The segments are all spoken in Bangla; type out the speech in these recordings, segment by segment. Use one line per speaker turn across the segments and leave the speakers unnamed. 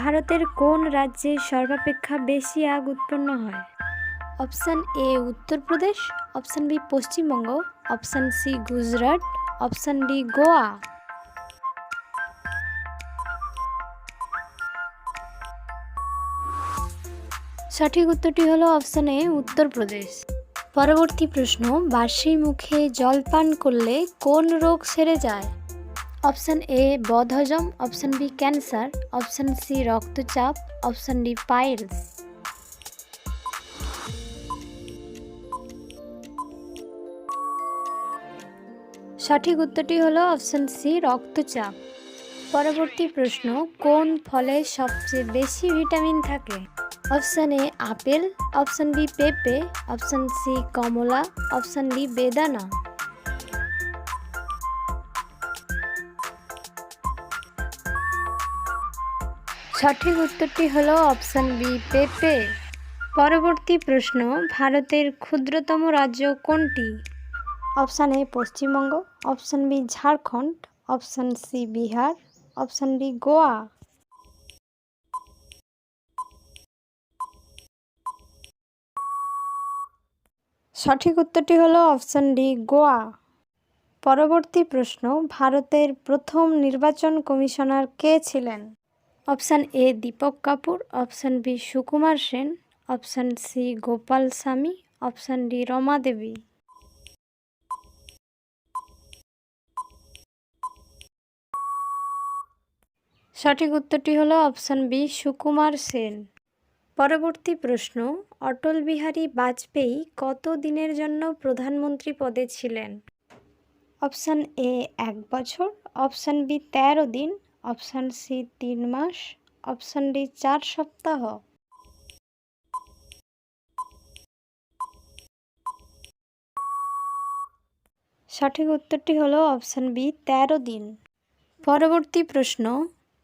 ভারতের কোন রাজ্যে সর্বাপেক্ষা বেশি আগ উৎপন্ন হয়? Option A Uttar Pradesh option B Paschimbanga, option C Gujarat, option D Goa. সঠিক উত্তরটি হলো অপশান এ উত্তরপ্রদেশ পরবর্তী প্রশ্ন, বার্ষিক মুখে জল পান করলে কোন রোগ সেরে যায়? অপশান এ, বদহজম, option B, cancer, option C, রক্তচাপ, অপশান ডি পাইলস সঠিক উত্তরটি হলো অপশান সি, রক্তচাপ। পরবর্তী প্রশ্ন, কোন ফলে সবচেয়ে বেশি ভিটামিন থাকে? Option A, apple, option B, পেঁপে, অপশান সি, কমলা, অপশান ডি, বেদানা। সঠিক উত্তরটি হলো অপশান বি, পেঁপে। পরবর্তী প্রশ্ন, ভারতের ক্ষুদ্রতম রাজ্য কোনটি? Option A, Paschimbanga. Option B, Jharkhand. Option C, Bihar. Option D, Goa. সঠিক উত্তরটি হলো অপশান ডি, গোয়া। পরবর্তী প্রশ্ন, ভারতের প্রথম নির্বাচন কমিশনার কে ছিলেন? Option A Deepak Kapoor, option B Sukumar Sen, option C Gopal Swami, option D Rama দেবী। সঠিক উত্তরটি হলো অপশান বি সুকুমার সেন। পরবর্তী প্রশ্ন, অটল বিহারী বাজপেয়ী কত দিনের জন্য প্রধানমন্ত্রী পদে ছিলেন? অপশান এ এক বছর, অপশান বি তেরো দিন অপশান সি তিন মাস, অপশান ডি চার সপ্তাহ। সঠিক উত্তরটি হলো অপশান বি, তেরো দিন। পরবর্তী প্রশ্ন,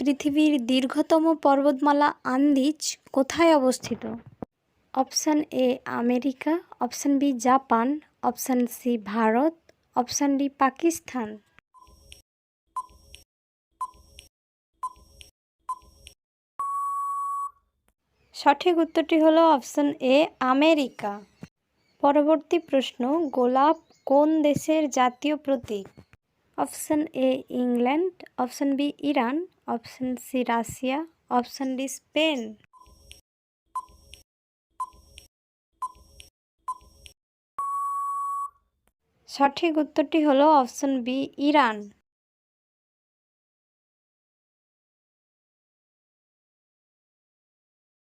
পৃথিবীর দীর্ঘতম পর্বতমালা আন্দিজ কোথায় অবস্থিত? Option A, America, option B, Japan, option C, Bharat, option D, Pakistan. সঠিক উত্তরটি হলো অপশান এ, আমেরিকা। পরবর্তী প্রশ্ন, গোলাপ কোন দেশের জাতীয় প্রতীক? Option A, England, option B, Iran, option C, Russia, option D, Spain. সঠিক উত্তরটি হলো অপশান বি, ইরান।